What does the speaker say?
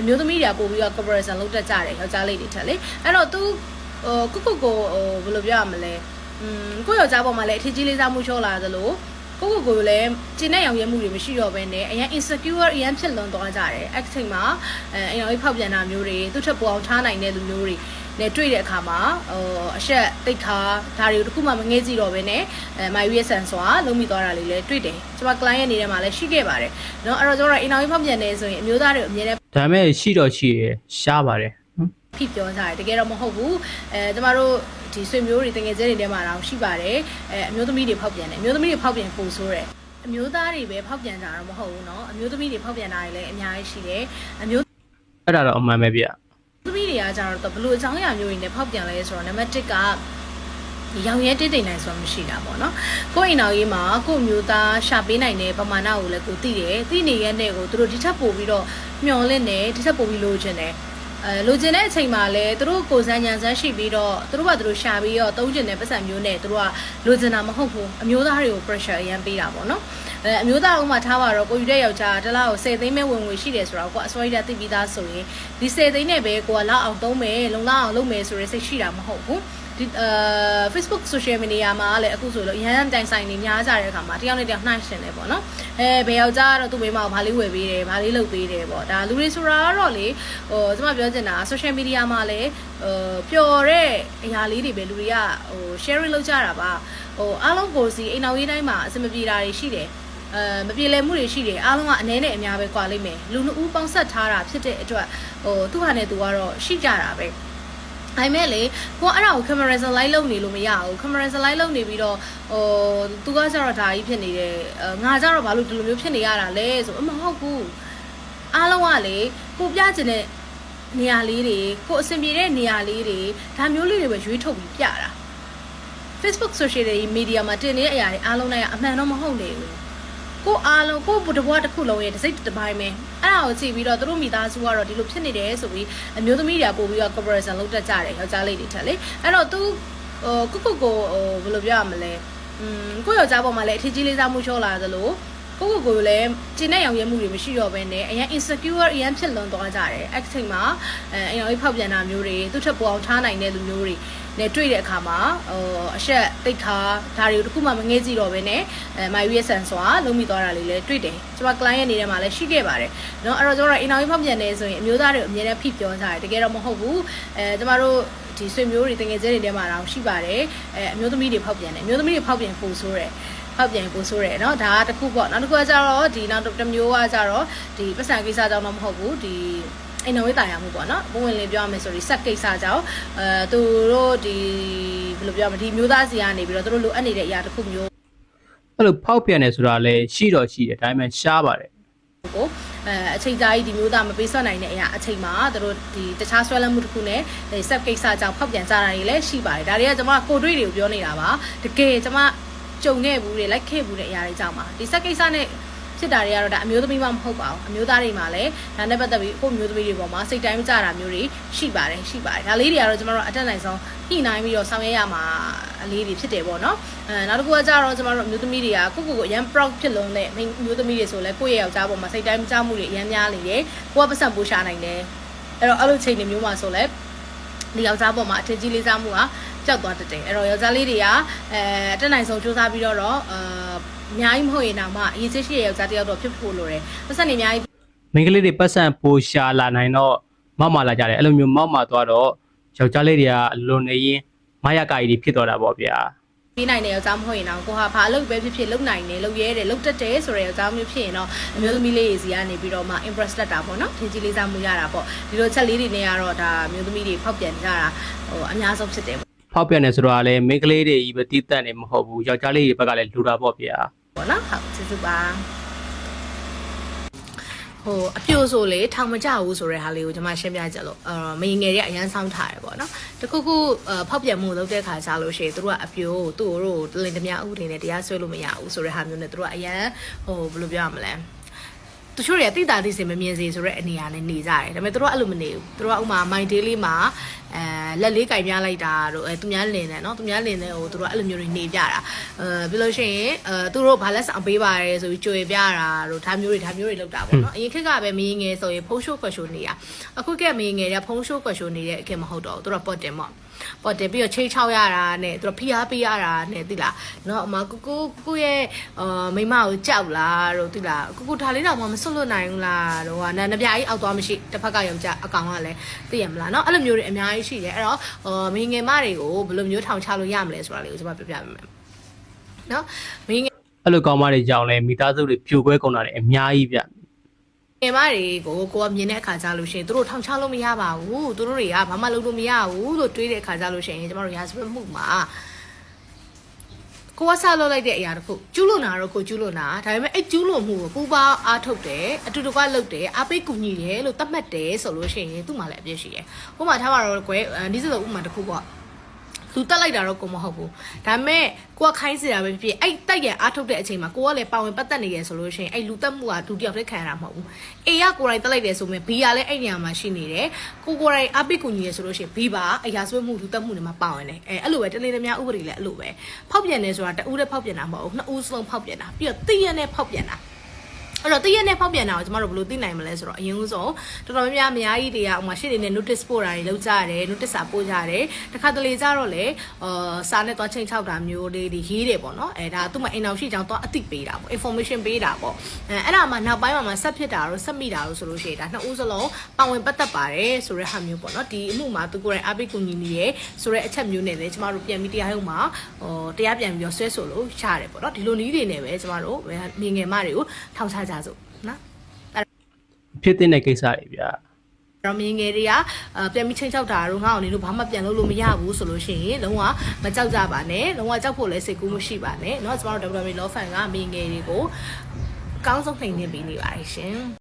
အမျိုးသမီးတွေကပို့ပြီးတော့ comparison လုပ်တတ်ကြတယ်ယောက်ျားလေးတွေထက်လေအဲ့တော့ तू ဟိုကိုကိုကိုဟိုဘယ်လိုပြောရမလဲอืมကိုယောက်ျားပေါ်မှာလည်းအထီးကြီးလေးစားမှုချောလာသလို ကိုကိုကိုလည်းကျင်းတဲ့ရောင်ရဲမှုတွေမရှိတော့ဘဲနဲ့အရင် insecure အရင်ဖြစ်လွန်သွားကြတယ်အဲ့ဒီချိန်မှာအဲအရင်ဖောက်ပြန်တာမျိုးတွေသူ့ထက်ပိုအောင်ထားနိုင်တဲ့လူမျိုးတွေနဲ့တွေ့တဲ့အခါမှာဟိုအဆက်တိတ်ခါဒါတွေကိုတခုမှမငဲကြည့်တော့ဘဲနဲ့အဲ my real sense ဆိုတာလုံးမိသွားတာလေးလည်းတွေ့တယ်ကျွန်မ client ရဲ့နေထဲမှာလည်းရှိခဲ့ပါတယ်เนาะအဲ့တော့ကျွန်တော်တို့အင်တာဗျူးဖောက်ပြန်နေဆိုရင်အမျိုးသားတွေအမြဲတမ်း ဒါပေမဲ့ရှိတော့ရှိရရှားပါတယ်နော် ဖိပြောကြတယ်တကယ်တော့မဟုတ်ဘူးအဲကျမတို့ ဒီဆွေမျိုးတွေတကယ်ကျဲတွေထဲမှာတော့ရှိပါတယ်အဲအမျိုးသမီးတွေဖောက်ပြန်တယ်အမျိုးသမီးတွေဖောက်ပြန်ပို့ဆိုးတယ်အမျိုးသားတွေပဲဖောက်ပြန်ကြတာတော့မဟုတ်ဘူးเนาะအမျိုးသမီးတွေဖောက်ပြန်တာတွေလည်းအများကြီးရှိတယ်အမျိုး အဲ့ဒါတော့အမှန်ပဲဗျ သမီးတွေကကြတော့ဘလို့အကြောင်းအရာမျိုးတွေနဲ့ဖောက်ပြန်လဲဆိုတော့နံပါတ်1ကရောင်ရဲတိတ်တိတ်နိုင်ဆိုတာမရှိတာပေါ့နော်ကိုယ့်အိမ်တော်ကြီးမှာကိုယ့်မျိုးသားရှာပေးနိုင်တဲ့ပမာဏကိုလည်းကိုသိတယ်သိနေရဲ့နဲ့ကိုသူတို့ဒီထက်ပိုပြီးတော့မျောလင့်တယ်ဒီထက်ပိုပြီးလိုချင်တယ် အဲလိုချင်တဲ့အချိန်မှာလည်းသူတို့ကိုယ်စမ်းညံစမ်းရှိပြီးတော့သူတို့ကသူတို့ရှာပြီးတော့သုံးချင်တဲ့ပတ်စံမျိုးနဲ့သူတို့ကလိုချင်တာမဟုတ်ဘူးအမျိုးသားတွေကို pressure အရန်ပေးတာပေါ့နော်အဲအမျိုးသားဥမာထားပါတော့ကိုယူတဲ့ယောက်ျားတစ်လားကို10သိန်းပဲဝင်ဝင်ရှိတယ်ဆိုတော့ကိုကအစွဲရသိပြီးသားဆိုရင်ဒီ10သိန်းနဲ့ပဲကိုကလောက်အောင်သုံးမယ်လုံလောက်အောင်လုပ်မယ်ဆိုရယ်စိတ်ရှိတာမဟုတ်ဘူး ဒီအဲ Facebook social media မှာလည်းအခုဆိုလို့ရဟန်းတိုင်ဆိုင်နေများကြတဲ့အခါမှာတယောက်နဲ့တယောက်နှိုင်းရှင်တယ်ပေါ့နော်အဲဘယ်ယောက်ျားကတော့သူ့မိန်းမကိုဘာလေးဝယ်ပေးတယ်ဘာလေးလုပ်ပေးတယ်ပေါ့ဒါလူတွေဆိုတာကတော့လေဟိုကျွန်မပြောချင်တာ social media မှာလည်းဟိုပျော်တဲ့အရာလေးတွေပဲလူတွေကဟို sharing လုပ်ကြတာပါဟိုအားလုံးကိုစီအိမ်တော်ရေးတိုင်းမှာအဆင်မပြေတာတွေရှိတယ်အဲမပြေလည်မှုတွေရှိတယ်အားလုံးကအနည်းနဲ့အများပဲကွာလိမ့်မယ်လူနှစ်ဦးပေါင်းဆက်ထားတာဖြစ်တဲ့အတွက်ဟိုသူ့ဟာနဲ့သူကတော့ရှိကြတာပဲ ဒါပေမဲ့လေကိုကအဲ့ဒါကို camera slide လုပ်နေလို့မရဘူး camera slide လုပ်နေပြီးတော့ဟိုသူကကျတော့ဒါကြီးဖြစ်နေတယ်အဲငါကျတော့ဘာလို့ဒီလိုမျိုးဖြစ်နေရတာလဲဆိုအမဟုတ်ဘူးအားလုံးကလေကိုပြချင်တဲ့နေရာလေးတွေကိုအဆင်ပြေတဲ့နေရာလေးတွေဒါမျိုးလေးတွေပဲရွေးထုတ်ပြီးပြတာ Facebook social media မှာတင်နေတဲ့အရာတွေအားလုံးနဲ့ကအမှန်တော့မဟုတ်နေဘူး ကိုအားလုံးကိုတဘွားတစ်ခုလုံးရဲ့တစ်စိတ်တစ်ပိုင်းပဲအဲ့ဒါကိုကြည့်ပြီးတော့သူတို့မိသားစုကတော့ဒီလိုဖြစ်နေတယ်ဆိုပြီးအမျိုးသမီးတွေကပို့ပြီးတော့ comparison လုပ်တတ်ကြတယ်ယောက်ျားလေးတွေထက်လေအဲ့တော့ तू ဟိုကိုကိုကိုဟိုဘယ်လိုပြောရမလဲอืมကိုယောက်ျားပေါ်မှာလည်းအထီးကြီးလေးစားမှုချောလာသလို ကိုကိုကိုလည်းကျင်းတဲ့ရောင်ရဲမှုတွေမရှိတော့ဘဲနဲ့အရင် insecure အရင်ဖြစ်လွန်သွားကြတယ်အဲ့ဒီချိန်မှာအဲအရင်ဖောက်ပြန်တာမျိုးတွေသူ့ထက်ပိုအောင်ထားနိုင်တဲ့လူမျိုးတွေနဲ့တွေ့တဲ့အခါမှာဟိုအဆက်တိတ်ခါဒါတွေကိုတခုမှမငဲကြည့်တော့ဘဲနဲ့အဲ my real sense ဆိုတာလုံးမိသွားတာလေးလည်းတွေ့တယ်ကျွန်မ client ရဲ့နေထဲမှာလည်းရှိခဲ့ပါတယ်เนาะအဲ့တော့ကျွန်တော်တို့ interview ဖောက်ပြန်နေဆိုရင်အမျိုးသားတွေအမြဲတမ်းဖိပြောကြတယ်တကယ်တော့မဟုတ်ဘူးအဲကျွန်တော်တို့ဒီဆွေမျိုးတွေတကယ်ကျဲတွေထဲမှာတော့ရှိပါတယ်အဲအမျိုးသမီးတွေဖောက်ပြန်တယ်အမျိုးသမီးတွေဖောက်ပြန်ပို့ဆိုးတယ် ဖောက်ပြန်ပို့ဆိုးတယ်เนาะဒါကတစ်ခုပေါ့နောက်တစ်ခုကကျတော့ဒီနောက်တစ်မျိုးကကျတော့ဒီပတ်စံကိစ္စကြောင့်တော့မဟုတ်ဘူးဒီအိမ်တော်ဝေးတာယာမှုပေါ့နော်ပုံဝင်လေးပြောရမယ်ဆိုရင်ဆက်ကိစ္စကြောင့်အဲသူတို့ဒီဘယ်လိုပြောရမလဲဒီမျိုးသားစီကနေပြီးတော့သူတို့လိုအပ်နေတဲ့အရာတစ်ခုမျိုး အဲ့လိုဖောက်ပြန်တယ်ဆိုတာလည်းရှိတော့ရှိတယ်ဒါပေမဲ့ရှားပါတယ် ကိုအဲအချိန်ကြာကြီးဒီမျိုးသားမပေးဆွနိုင်တဲ့အရာအချိန်မှာသူတို့ဒီတခြားဆွဲလန်းမှုတစ်ခုနဲ့ဒီ set ကိစ္စကြောင့်ဖောက်ပြန်ကြတာတွေလည်းရှိပါတယ်ဒါတွေကကျွန်မကိုတွေ့တွေကိုပြောနေတာပါတကယ်ကျွန်မ ကြုံခဲ့ဘူးတွေလိုက်ခဲ့ဘူးတဲ့အရာတွေကြောင့်ပါဒီ set ကိစ္စနဲ့ဖြစ်တာတွေကတော့ဒါအမျိုးသမီးမှမဟုတ်ပါဘူးအမျိုးသားတွေမှာလည်းဒါနဲ့ပတ်သက်ပြီးကိုယ့်မျိုးသမီးတွေပေါ်မှာစိတ်တိုင်းကြတာမျိုးတွေရှိပါတယ်ရှိပါတယ်ဒါလေးတွေကတော့ကျွန်တော်တို့အတက်နိုင်ဆုံးညှိနှိုင်းပြီးတော့ဆောင်ရွက်ရမှာအလေးတွေဖြစ်တယ်ပေါ့နော်အဲနောက်တစ်ခုကကြတော့ကျွန်တော်တို့အမျိုးသမီးတွေကကိုယ့်ကိုယ်ကိုအရန် proud ဖြစ်လုံးတဲ့မိန်းမျိုးသမီးတွေဆိုလဲကိုယ့်ရဲ့ယောက်ျားပေါ်မှာစိတ်တိုင်းမကြမှုတွေအရန်များနေတယ်ကိုကပတ်စံပိုးရှာနိုင်တယ်အဲ့တော့အဲ့လိုချိန်တွေမျိုးမှာဆိုလဲ ဒီယောက်ျားပေါ်မှာအထင်ကြီးလေးစားမှုကကြောက်သွားတတ်တယ်အဲ့တော့ယောက်ျားလေးတွေကအဲတက်နိုင်ဆုံးစူးစမ်းပြီးတော့တော့အာအများကြီးမဟုတ်ရင်တော့မှအရေးကြီးရှိတဲ့ယောက်ျားတစ်ယောက်တော့ဖြစ်ဖို့လိုတယ်ပတ်စံတွေအများကြီးမိန်းကလေးတွေပတ်စံပိုရှာလာနိုင်တော့မောက်မာလာကြတယ်အဲ့လိုမျိုးမောက်မာသွားတော့ယောက်ျားလေးတွေကလွန်နေရင်မရကာကြီးတွေဖြစ်သွားတာပေါ့ဗျာ ပြီးနိုင်တဲ့ယောက်ျားမဟုတ်ရင်တော့ကိုဟာဘာလုပ်ပဲဖြစ်ဖြစ်လုပ်နိုင်တယ်လုပ်ရဲတယ်လုပ်တတ်တယ်ဆိုတဲ့ယောက်ျားမျိုးဖြစ်ရင်တော့အမျိုးသမီးလေးတွေစီကနေပြီးတော့မှ impress တက်တာပေါ့နော်ထင်ကြီးလေးစားမှုရတာပေါ့ဒီလိုချက်လေးတွေနဲ့ကတော့ဒါအမျိုးသမီးတွေဖောက်ပြန်ကြတာဟိုအများဆုံးဖြစ်တယ်ဖောက်ပြန်တယ်ဆိုတော့လည်းမိန်းကလေးတွေကြီးပဲတီးတန့်နေမဟုတ်ဘူးယောက်ျားလေးတွေဘက်ကလည်းလူတာပေါ့ဗျာပေါ့နော်ဟုတ်ကျေးဇူးပါ ဟိုအပြိုဆိုလေထောင်မကြဘူးဆိုတဲ့ဟာလေးကိုကျွန်မရှင်းပြကြလို့အာမင်းငယ်တွေကအရန်ဆောင်းထားတယ်ပေါ့နော်တခုခုအဖောက်ပြန်မှုလုပ်တဲ့ခါကျလို့ရှိရင်တို့ကအပြိုသူ့တို့တလင်တမဥပဒေနဲ့တရားစွဲလို့မရဘူးဆိုတဲ့ဟာမျိုးနဲ့တို့ကအရန်ဟိုဘယ်လိုပြောရမလဲတချို့တွေကတိတာတိစင်မမြင်စေဆိုတဲ့အနေအနဲ့နေကြတယ်ဒါပေမဲ့သူတို့ကအဲ့လိုမနေဘူးသူတို့ကဥမာမိုင်ဒေးလေးမှာအဲ လက်လေးကင်ပြလိုက်တာတို့အဲသူများလင်တယ်နော်သူများလင်တယ်ဟိုသူတို့အဲ့လိုမျိုးတွေနေပြတာအဲပြီးလို့ရှိရင်အဲသူတို့ဘာလက်ဆောင်ပေးပါတယ်ဆိုပြီးကြွေပြတာတို့ဒါမျိုးတွေဒါမျိုးတွေလုပ်တာပေါ့နော်အရင်ခေတ်ကပဲမင်းငယ်ဆိုရင်ဖုန်းရှိုးကွက်ရှိုးနေတာအခုကမင်းငယ်တွေကဖုန်းရှိုးကွက်ရှိုးနေတဲ့အခင်မဟုတ်တော့သူတို့ပေါ့တင်ပေါ့ပေါ်တယ်ပြီးတော့ချိတ်ချောက်ရတာနဲ့သူတို့ဖိအားပေးရတာနဲ့သိလားနော်အမကိုကိုကိုရဲ့အာမိမကိုကြောက်လားတို့သိလားကိုကိုဒါလေးတော့မဆွတ်လွတ်နိုင်ဘူးလားတို့ဟာနံပြားကြီးအောက်သွားမရှိတစ်ဖက်ကရောကြအကောင်ကလည်းသိရမလားနော်အဲ့လိုမျိုးတွေအများကြီးရှိတယ်အဲ့တော့ဟိုမိငယ်မတွေကိုဘယ်လိုမျိုးထောင်ချလို့ရမလဲဆိုတာလေးကိုကျွန်မပြောပြပေးမယ်နော်မိငယ်အဲ့လိုကောင်းမတွေကြောင့်လဲမိသားစုတွေပြိုကွဲကုန်တာတွေအများကြီးဗျငယ်မတွေကိုကိုကမြင်တဲ့အခါကျလို့ရှိရင်တို့ထောင်ချလို့မရပါဘူးတို့တွေကဘာမှလုပ်လို့မရဘူးလို့တွေးတဲ့အခါကျလို့ရှိရင်ကျမတို့ရာဇဝတ်မှုမှာ ကိုကဆလုပ်လိုက်တဲ့အရာတခုကျူးလွန်တာတော့ကိုကျူးလွန်တာဒါပေမဲ့အဲ့ကျူးလွန်မှုကိုပူပေါင်းအားထုတ်တယ်အတူတကွလုပ်တယ်အားပေးကူညီတယ်လို့သတ်မှတ်တယ်ဆိုလို့ရှိရင်သူ့မှာလည်းအပြည့်ရှိတယ်။ဥပမာထားပါတော့ကွယ်ဒီစလို့ဥပမာတစ်ခုပေါ့ လူတက်လိုက်တာတော့ကိုမဟုတ်ဘူးဒါပေမဲ့ကိုကခိုင်းစရာပဲဖြစ်ဖြစ်အဲ့တက်ရအားထုတ်တဲ့အချိန်မှာကိုကလည်းပါဝင်ပတ်သက်နေရဆိုလို့ရှိရင်အဲ့လူတက်မှုကဒုတိယတစ်ခံရတာမဟုတ်ဘူးအေကကိုယ်တိုင်တက်လိုက်တယ်ဆိုရင်ဘီကလည်းအဲ့နေရာမှာရှိနေတယ်ကိုကိုယ်တိုင်အပိကူညီရဆိုလို့ရှိရင်ဘီပါအရာဆွဲမှုလူတက်မှုတွေမှာပါဝင်တယ်အဲအဲ့လိုပဲတလေးတများဥပဒေလည်းအဲ့လိုပဲဖောက်ပြန်နေဆိုတာတဦးတည်းဖောက်ပြန်တာမဟုတ်ဘူးနှစ်ဦးစလုံးဖောက်ပြန်တာပြီးတော့တည့်ရနဲ့ဖောက်ပြန်တာ အဲ့တော့တရက်နဲ့ဖောက်ပြန်တာကိုကျမတို့ဘယ်လိုသိနိုင်မလဲဆိုတော့အရင်ဦးဆုံးတော်တော်များများအများကြီးတွေကဥမာရှစ်တွေနဲ့ notice ပို့တာတွေလုပ်ကြရတယ် notice စာပို့ကြရတယ်တခါတလေကြတော့လေအာစာနဲ့သွားချိန်ချောက်တာမျိုးလေးတွေရေးတယ်ပေါ့နော်အဲဒါသူ့မှာအိမ်အောင်ရှိကြောင်းသွားအသိပေးတာပေါ့ information ပေးတာပေါ့အဲအဲ့ဒါမှနောက်ပိုင်းမှာမှဆက်ဖြစ်တာတော့ဆက်မိတာတော့ဆိုလို့ရှိရင်ဒါနှစ်ဦးစလုံးပါဝင်ပတ်သက်ပါတယ်ဆိုတဲ့ဟာမျိုးပေါ့နော်ဒီအမှုမှာသူကိုယ်တိုင်အပိကူညီနေရဲဆိုတဲ့အချက်မျိုးနဲ့လေကျမတို့ပြန်ပြီးတရားရုံးမှာဟိုတရားပြန်ပြီးတော့ဆွဲဆိုလို့ရတယ်ပေါ့နော်ဒီလိုနည်းတွေနဲ့ပဲကျမတို့မြင်ငယ်မတွေကိုထောင်ချကြစို့နော် ဖြစ်တဲ့ကိစ္စတွေဗျ တော့မြင်ငယ်တွေကအာပြန်ပြီးချင်းချောက်တာတော့ငါ့အောင်နေလို့ဘာမှပြန်လုပ်လို့မရဘူးဆိုလို့ရှိရင်လုံးဝမကြောက်ကြပါနဲ့လုံးဝကြောက်ဖို့လည်းစိတ်ကူးမရှိပါနဲ့เนาะကျမတို့ WWE Law Firm ကမြင်ငယ်တွေကိုအကောင်းဆုံးနှိမ်နှင်းပေးနေပါတယ်ရှင်